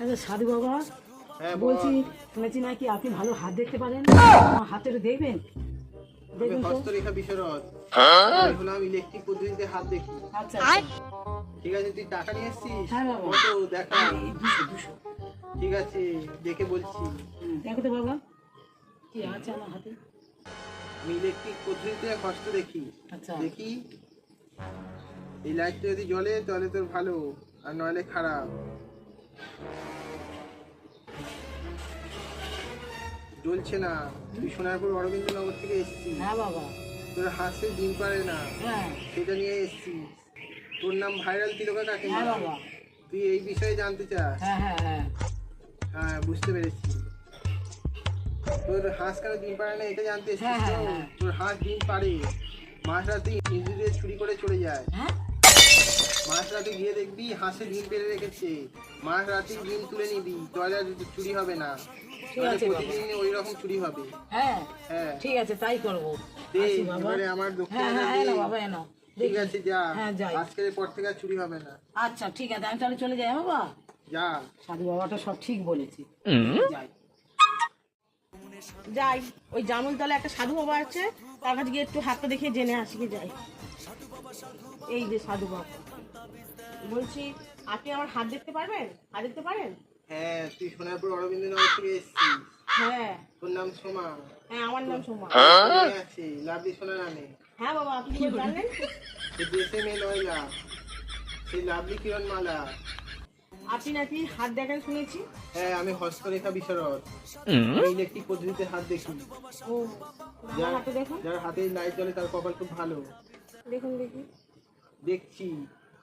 আচ্ছা সাধু বাবা হ্যাঁ বলছি বলছি শুনেছি নাকি আপনি ভালো হাত দেখতে পারেন? আমার হাতে একটু দেখবেন? আমি দেখুন হস্তরেখা বিশরদ আমি হলাম ইলেকট্রিক পদ্ধতিতে হাত দেখি। আচ্ছা ঠিক আছে তুই টাকা নিয়ে এসছিস? হ্যাঁ বাবা। কত দেখা। দুশো দুশো। ঠিক আছে দেখে বলছি। দেখো তো বাবা কি আছে আমার হাতে। আমি ইলেকট্রিক পদ্ধতিতে হস্ত দেখি। আচ্ছা। দেখি। এই লাইটটা যদি জ্বলে তাহলে তোর ভালো আর নইলে খারাপ। জ্বলছে না। তুই সোনারপুর অরবিন্দনগর থেকে এসছিস। হ্যাঁ বাবা। তোর হাসে ডিম পারে না। হ্যাঁ। সেটা নিয়ে এসছিস। তোর নাম ভাইরাল তিলকা কাকিমা। হ্যাঁ বাবা। তুই এই বিষয়ে জানতে চাস। হ্যাঁ হ্যাঁ হ্যাঁ। হ্যাঁ বুঝতে পেরেছি। তোর হাঁস কেন ডিম পারে না এটা জানতে এসছিস। তোর হাঁস ডিম পারে রাতে ইঁদুর চুরি করে চলে যায়। হ্যাঁ? রাতে গিয়ে দেখবি হাঁসে ডিম রেখেছে। রাতে ডিম তুলে নিবি তাহলে চুরি হবে না। প্রতিদিন ওই রকম চুরি হবে। হ্যাঁ হ্যাঁ। ঠিক আছে তাই করব। আমার দক্ষিণ হ্যাঁ হ্যাঁ এনো বাবা এনো ঠিক আছে যা। হ্যাঁ, যাই। আজকের পর থেকে আর চুরি হবে না। আচ্ছা ঠিক আছে আমি তাহলে চলে যাই বাবা? যা। সাধু বাবাটা সব ঠিক বলেছি। যাই। যাই ওই জামুল তলে একটা সাধু বাবা আছে তার কাছে গিয়ে একটু হাতটা দেখে জেনে আসি কি যাই। এই যে সাধু বাবা। বলছি আপনি আমার হাত দেখতে পারবেন? হাত দেখতে পারেন? হ্যাঁ তুই সোনারপুর অরবিন্দনগর থেকে এসছিস। হ্যাঁ। তোর নাম সোমা? হ্যাঁ আমার নাম সোমা। মনে আছে। লাভলি সোনা নামে। হ্যাঁ বাবা আপনি কি করে জানলেন সে দেশে মেয়ে নয় লাভ সেই লাভলি কিরণ মালা আপনি নাকি হাত দেখেন শুনেছি। হ্যাঁ আমি হস্তরেখা বিশারদ। আমি ইলেকট্রিক পদ্ধতিতে হাত দেখি। ও আমার হাতে দেখুন। যার হাতে লাইট জ্বলে তার কপাল খুব ভালো। দেখুন দেখি। দেখছি।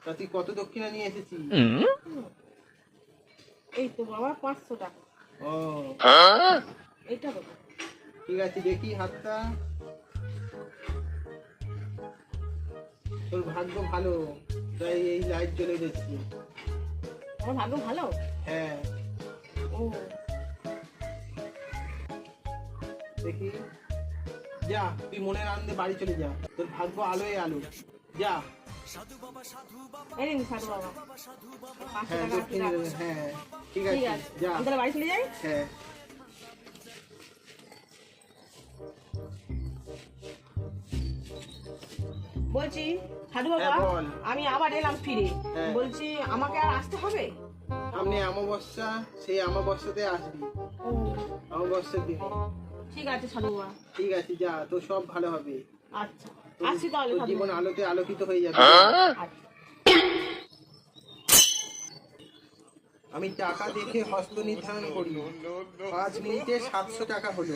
তা তুই কত দক্ষিণা নিয়ে এসেছিস? এই তো বাবা পাঁচশো টাকা। ও। এইটা তো ঠিক আছে দেখি হাতটা। তোর ভাগ্য ভালো। তাই এই লাইট জ্বলে যাচ্ছে আমার ভাগ্য ভালো? হ্যাঁ। ও। দেখি। যা তুই মনের আনন্দে বাড়ি চলে যা। তোর ভাগ্য আলোয় আলো। যা। সাধু বাবা সাধু বাবা। হ্যাঁ। হ্যাঁ ঠিক আছে যা। তাহলে বাড়ি চলে যাই? হ্যাঁ। বলছি সাধু বাবা হ্যাঁ, বল। আমি আবার এলাম ফিরে। হ্যাঁ। বলছি আমাকে আর আসতে হবে? সামনে অমাবস্যা সেই অমাবস্যাতে আসবি। অমাবস্যার দিনে। ঠিক আছে সাধু বাবা। ঠিক আছে যা তো সব ভালো হবে। আচ্ছা। তোর- তাহলে সাধু জীবন বাবা। আলোতে আলোকিত হয়ে যাবে। আচ্ছা। আমি টাকা দেখে হস্ত নির্ধারণ করি। পাঁচ মিনিটে সাতশো টাকা হলো।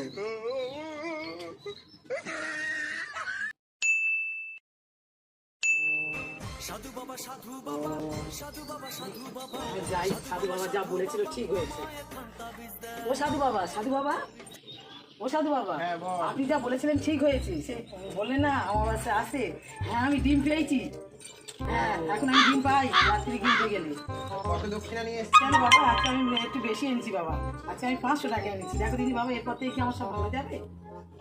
আমি যাই সাধু বাবা যা বলেছিল ঠিক হয়েছে। ও সাধু বাবা সাধু বাবা? ও সাধু বাবা? হ্যাঁ, আপনি যা বলেছিলেন ঠিক হয়েছে। সে বললেন না আমার বাসে আসে। হ্যাঁ আমি ডিম পেয়েছি। হ্যাঁ এখন আমি ডিম পাই রাত্রি কিনতে গেলে। কেন বাবা আজকে আমি একটু বেশি এনেছি বাবা। আজকে আমি পাঁচশো টাকা এনেছি। দেখো দিদি বাবা এরপর থেকে কি আমার সব ভালো যাবে?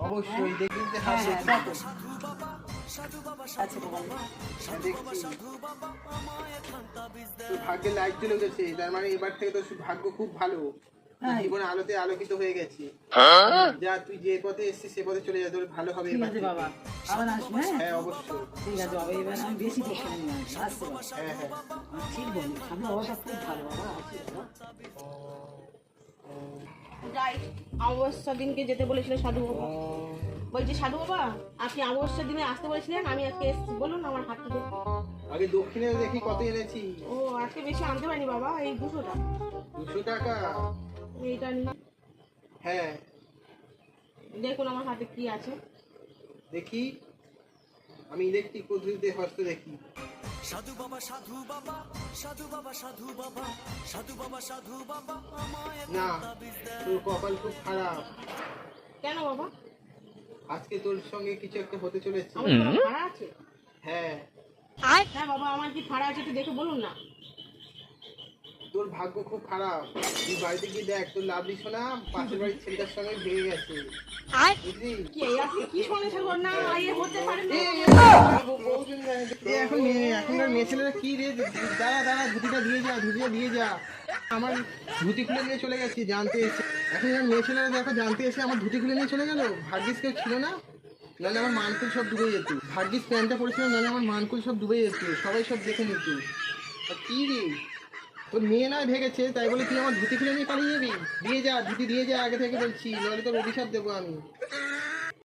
অবশ্যই দেখবি যে হ্যাঁ হ্যাঁ দেখো। ভাগ্যে লাইট চলে গেছে তার মানে এবার থেকে তোর ভাগ্য খুব ভালো। হ্যাঁ। আলোতে আলোকিত হয়ে গেছে। যা তুই যে পথে এসছিস সে পথে চলে যা তোর ভালো হবে ঠিক এবার আছে বাবা আবার আসব হ্যাঁ? হ্যাঁ অবশ্যই। ঠিক আছে বাবা এবার আমি বেশি নিয়ে আসব হ্যাঁ হ্যাঁ। ঠিক বলি খুব ভালো বাবা যাই দিনকে যেতে বলেছিল সাধু বাবা। বলছি সাধু বাবা আপনি অমাবস্যার দিনে আসতে বলেছিলেন আমি আজকে এসেছি। বলুন আমার হাতটা দেখুন আগে দক্ষিণে দেখি কত এনেছি। ও আজকে বেশি আনতে পারিনি বাবা এই দুশো টাকা। দুশো টাকা? এইটা নিন। হ্যাঁ। দেখুন আমার হাতে কি আছে। দেখি। আমি ইলেকট্রিক পদ্ধতিতে হস্ত দেখি। সাধু বাবা সাধু বাবা সাধু বাবা সাধু বাবা না তোর কপাল খুব খারাপ। কেন বাবা? আজকে তোর সঙ্গে কিছু একটা হতে চলেছে। আমার কি ভাড়া আছে? হ্যাঁ। হ্যাঁ বাবা আমার কি ভাড়া আছে একটু দেখে বলুন না। তোর ভাগ্য খুব খারাপ তুই বাড়িতে গিয়ে দেখ তোর লাভলি শোনা পাশের বাড়ির ছেলেটার সঙ্গে ভেঙে গেছে বুঝলি কি না ইয়ে না মেয়ে ছেলেরা রে দাঁড়া দাঁড়া ধুতিটা দিয়ে যা ধুতিটা দিয়ে যা আমার ধুতি খুলে নিয়ে চলে গেছি জানতে এসে এখন যখন মেয়ে ছেলেরা দেখো জানতে এসে আমার ধুতি খুলে নিয়ে চলে গেল ভাগ্যিস কেউ ছিল না নাহলে আমার মানকুল সব ডুবে যেত ভাগ্যিস প্যান্টটা পড়েছিল নাহলে আমার মানকুল সব ডুবে যেত সবাই সব দেখে নিত আর কি রে তোর মেয়ে নয় ভেগেছে, তাই বলে তুই আমার ধুতি খুলে নিয়ে পালিয়ে যাবি? দিয়ে যা, ধুতি দিয়ে যা, আগে থেকে বলছি, নাহলে তোর অভিশাপ দেবো আমি।